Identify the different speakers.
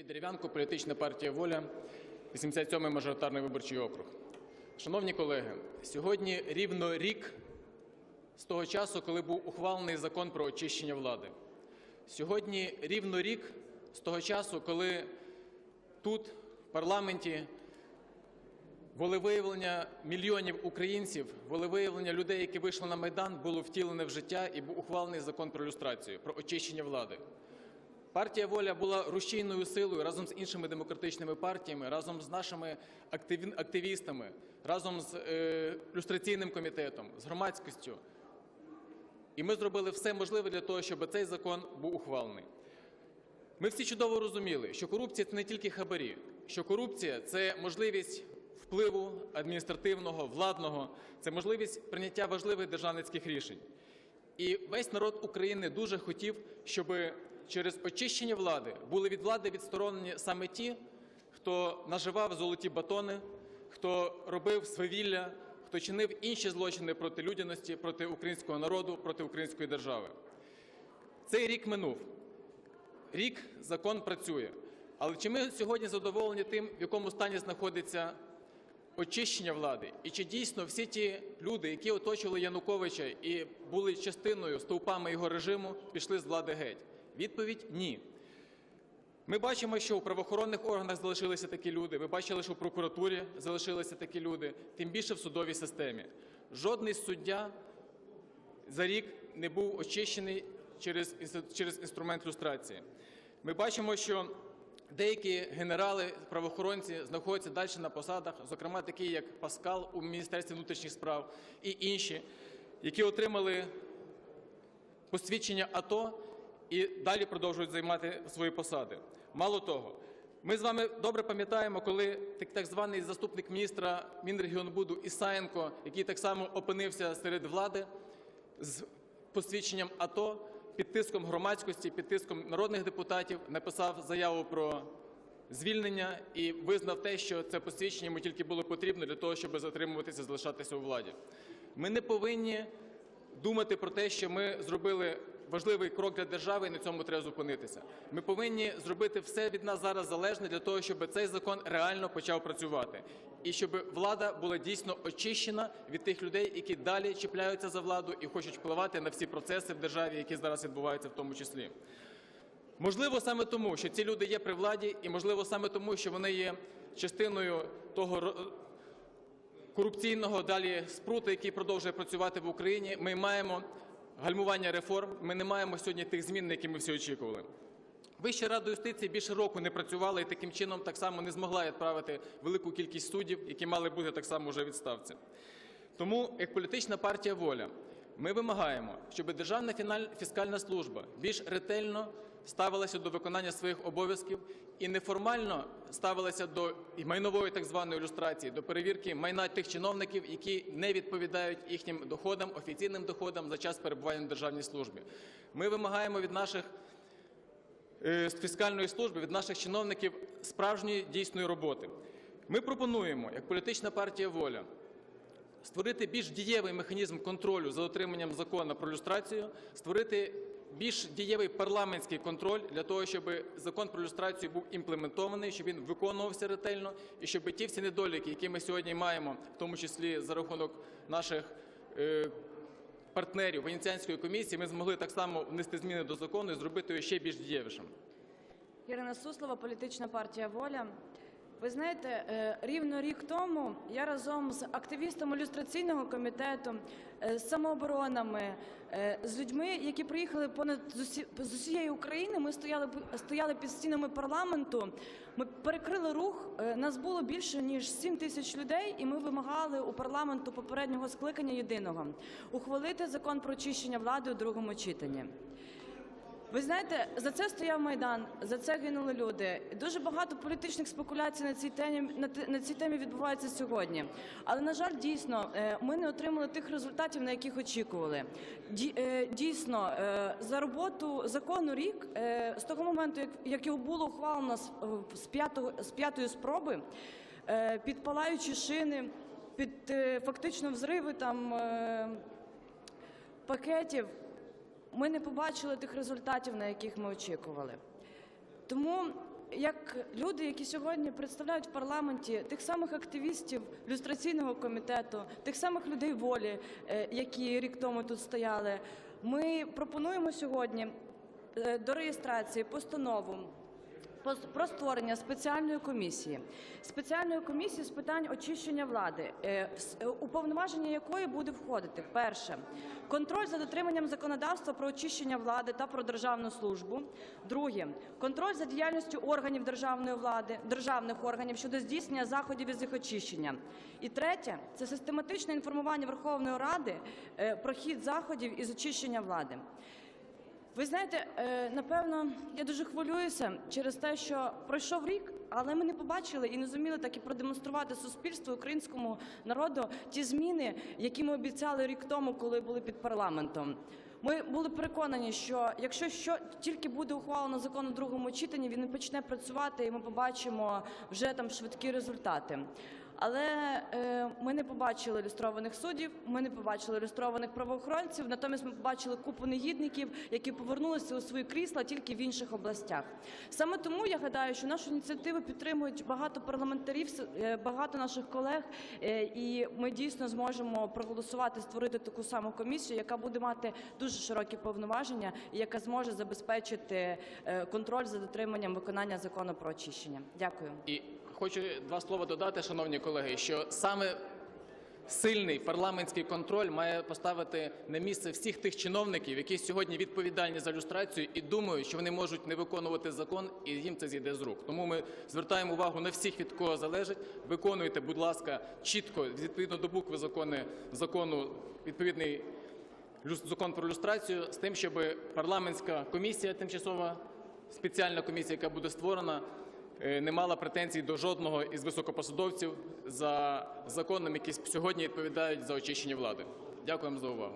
Speaker 1: Юрій Дерев'янко, політична партія Воля, 87-й мажоритарний виборчий округ. Шановні колеги, сьогодні рівно рік з того часу, коли був ухвалений закон про очищення влади. Сьогодні рівно рік з того часу, коли тут, в парламенті, волевиявлення мільйонів українців, волевиявлення людей, які вийшли на Майдан, було втілене в життя і був ухвалений закон про люстрацію, про очищення влади. Партія Воля була рушійною силою разом з іншими демократичними партіями, разом з нашими активістами, разом з е, люстраційним комітетом, з громадськістю. І ми зробили все можливе для того, щоб цей закон був ухвалений. Ми всі чудово розуміли, що корупція це не тільки хабарі, що корупція це можливість впливу адміністративного, владного, це можливість прийняття важливих державницьких рішень. І весь народ України дуже хотів, щоб через очищення влади були від влади відсторонені саме ті, хто наживав золоті батони, хто робив свавілля, хто чинив інші злочини проти людяності, проти українського народу, проти української держави. Цей рік минув. Рік закон працює. Але чи ми сьогодні задоволені тим, в якому стані знаходиться очищення влади? І чи дійсно всі ті люди, які оточували Януковича і були частиною стовпами його режиму, пішли з влади геть? Відповідь ні. Ми бачимо, що у правоохоронних органах залишилися такі люди. Ви бачили, що в прокуратурі залишилися такі люди, тим більше в судовій системі. Жодний суддя за рік не був очищений через, через інструмент люстрації. Ми бачимо, що деякі генерали, правоохоронці знаходяться далі на посадах, зокрема такі, як Паскал у Міністерстві внутрішніх справ і інші, які отримали посвідчення АТО і далі продовжують займати свої посади. Мало того, ми з вами добре пам'ятаємо, коли так, званий заступник міністра Мінрегіонбуду Ісаєнко, який так само опинився серед влади з посвідченням АТО, під тиском громадськості, під тиском народних депутатів, написав заяву про звільнення і визнав те, що це посвідчення йому тільки було потрібно для того, щоб затримуватися, залишатися у владі. Ми не повинні думати про те, що ми зробили важливий крок для держави, і на цьому треба зупинитися. Ми повинні зробити все від нас зараз залежне для того, щоб цей закон реально почав працювати, і щоб влада була дійсно очищена від тих людей, які далі чіпляються за владу і хочуть впливати на всі процеси в державі, які зараз відбуваються, в тому числі. Можливо, саме тому, що ці люди є при владі, і можливо саме тому, що вони є частиною того корупційного далі спруту, який продовжує працювати в Україні. Ми маємо гальмування реформ. Ми не маємо сьогодні тих змін, які ми всі очікували. Вища рада юстиції більше року не працювала і таким чином так само не змогла відправити велику кількість суддів, які мали бути так само вже відставці. Тому, як політична партія воля, ми вимагаємо, щоб Державна фіскальна служба більш ретельно ставилася до виконання своїх обов'язків і неформально ставилася до майнової так званої ілюстрації, до перевірки майна тих чиновників, які не відповідають їхнім доходам, офіційним доходам за час перебування на державній службі. Ми вимагаємо від наших е, з фіскальної служби, від наших чиновників справжньої дійсної роботи. Ми пропонуємо, як політична партія воля, створити більш дієвий механізм контролю за дотриманням закону про люстрацію, створити більш дієвий парламентський контроль для того, щоб закон про люстрацію був імплементований, щоб він виконувався ретельно, і щоб ті всі недоліки, які ми сьогодні маємо, в тому числі за рахунок наших е, партнерів Венеціанської комісії, ми змогли так само внести зміни до закону і зробити його ще більш дієвішим.
Speaker 2: Ірина Суслова, політична партія Воля. Ви знаєте, е, рівно рік тому я разом з активістами ілюстраційного комітету, е, з самооборонами, е, з людьми, які приїхали понад з усі- з усієї України. Ми стояли стояли під стінами парламенту. Ми перекрили рух. Нас було більше ніж 7 тисяч людей, і ми вимагали у парламенту попереднього скликання єдиного ухвалити закон про очищення влади у другому читанні. Ви знаєте, за це стояв майдан, за це гинули люди. Дуже багато політичних спекуляцій на цій темі на, на цій темі відбувається сьогодні. Але на жаль, дійсно, е, ми не отримали тих результатів, на яких очікували. Е, Дійсно, е, за роботу закону рік з того моменту, як, його було ухвалено з, п'ятого з п'ятої спроби, під палаючі шини, під фактично взриви там. пакетів ми не побачили тих результатів, на яких ми очікували. Тому як люди, які сьогодні представляють в парламенті тих самих активістів люстраційного комітету, тих самих людей волі, е, які рік тому тут стояли, ми пропонуємо сьогодні е, до реєстрації постанову пос- про створення спеціальної комісії, спеціальної комісії з питань очищення влади, е, е, у повноваження якої буде входити перше контроль за дотриманням законодавства про очищення влади та про державну службу. Друге контроль за діяльністю органів державної влади, державних органів щодо здійснення заходів із їх очищення. І третє це систематичне інформування Верховної Ради е, про хід заходів із очищення влади. Ви знаєте, е, напевно, я дуже хвилююся через те, що пройшов рік, але ми не побачили і не зуміли так і продемонструвати суспільству українському народу ті зміни, які ми обіцяли рік тому, коли були під парламентом. Ми були переконані, що якщо що тільки буде ухвалено закон у другому читанні, він почне працювати, і ми побачимо вже там швидкі результати. Але е, ми не побачили ілюстрованих суддів, ми не побачили ілюстрованих правоохоронців. Натомість ми побачили купу негідників, які повернулися у свої крісла тільки в інших областях. Саме тому я гадаю, що нашу ініціативу підтримують багато парламентарів, е, багато наших колег, е, і ми дійсно зможемо проголосувати, створити таку саму комісію, яка буде мати дуже широкі повноваження і яка зможе забезпечити е, контроль за дотриманням виконання закону про очищення. Дякую.
Speaker 1: І хочу два слова додати, шановні колеги, що саме сильний парламентський контроль має поставити на місце всіх тих чиновників, які сьогодні відповідальні за люстрацію і думають, що вони можуть не виконувати закон, і їм це зійде з рук. Тому ми звертаємо увагу на всіх, від кого залежить. Виконуйте, будь ласка, чітко відповідно до букви закони закону відповідний закон про люстрацію з тим, щоб парламентська комісія, тимчасова спеціальна комісія, яка буде створена, не мала претензій до жодного із високопосадовців за законом, які сьогодні відповідають за очищення влади. Дякуємо за увагу.